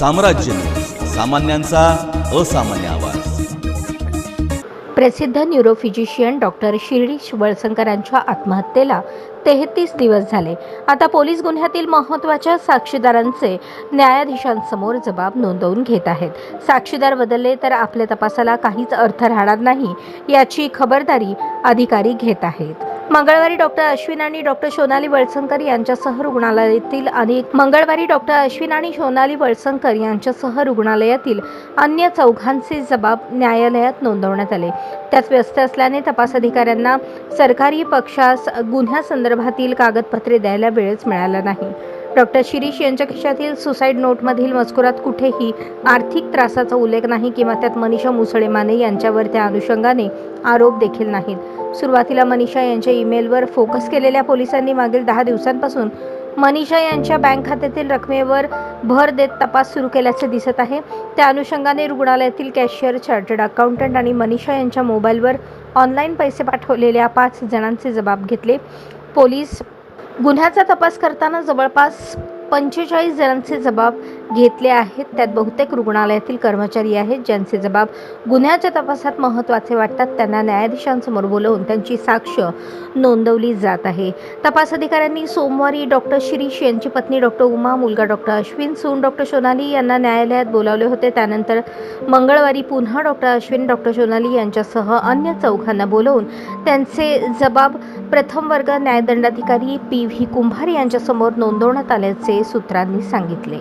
साम्राज्य सामान्यांचा असामान्य आवाज. प्रसिद्ध न्यूरोफिजिशियन डॉक्टर शिरीष वळसंकरांच्या आत्महत्येला तेहतीस दिवस झाले. आता पोलीस गुन्ह्यातील महत्त्वाच्या साक्षीदारांचे न्यायाधीशांसमोर जबाब नोंदवून घेत आहेत. साक्षीदार बदलले तर आपल्या तपासाला काहीच अर्थ राहणार नाही याची खबरदारी अधिकारी घेत आहेत. मंगळवारी डॉक्टर अश्विन आणि डॉक्टर सोनाली वळसंकर यांच्यासह रुग्णालयातील आणि मंगळवारी डॉक्टर अश्विन आणि सोनाली वळसंकर यांच्यासह रुग्णालयातील अन्य चौघांचे जबाब न्यायालयात नोंदवण्यात आले. त्यात व्यस्त असल्याने तपास अधिकाऱ्यांना सरकारी पक्षास गुन्ह्यासंदर्भातील कागदपत्रे द्यायला वेळच मिळाला नाही. डॉक्टर शिरीष यांच्या खिशातील सुसाईड नोटमधील मजकुरात कुठेही आर्थिक त्रासाचा उल्लेख नाही किंवा त्यात मनीषा मुसळे माने यांच्यावर त्या अनुषंगाने आरोप देखील नाहीत. सुरुवातीला मनीषा यांच्या ईमेलवर फोकस केलेल्या पोलिसांनी मागील दहा दिवसांपासून मनीषा यांच्या बँक खात्यातील रकमेवर भर देत तपास सुरू केल्याचे दिसत आहे. त्या अनुषंगाने रुग्णालयातील कॅशियर चार्टर्ड अकाउंटंट आणि मनीषा यांच्या मोबाईलवर ऑनलाईन पैसे पाठवलेल्या पाच जणांचे जबाब घेतले. पोलीस गुन्ह्याचा तपास करताना जवळपास पंचेचाळीस जणांचे जबाब घेतले आहेत. त्यात बहुतेक रुग्णालयातील कर्मचारी आहेत ज्यांचे जबाब गुन्ह्याच्या तपासात महत्त्वाचे वाटतात. त्यांना न्यायाधीशांसमोर बोलवून त्यांची साक्ष नोंदवली जात आहे. तपास अधिकाऱ्यांनी सोमवारी डॉक्टर शिरीष यांची पत्नी डॉक्टर उमा मुलगा डॉक्टर अश्विन सून डॉक्टर सोनाली यांना न्यायालयात बोलावले होते. त्यानंतर मंगळवारी पुन्हा डॉक्टर अश्विन डॉक्टर सोनाली यांच्यासह अन्य चौघांना बोलवून त्यांचे जबाब प्रथम वर्ग न्यायदंडाधिकारी पी व्ही कुंभार यांच्यासमोर नोंदवण्यात आल्याचे सूत्रांनी सांगितले.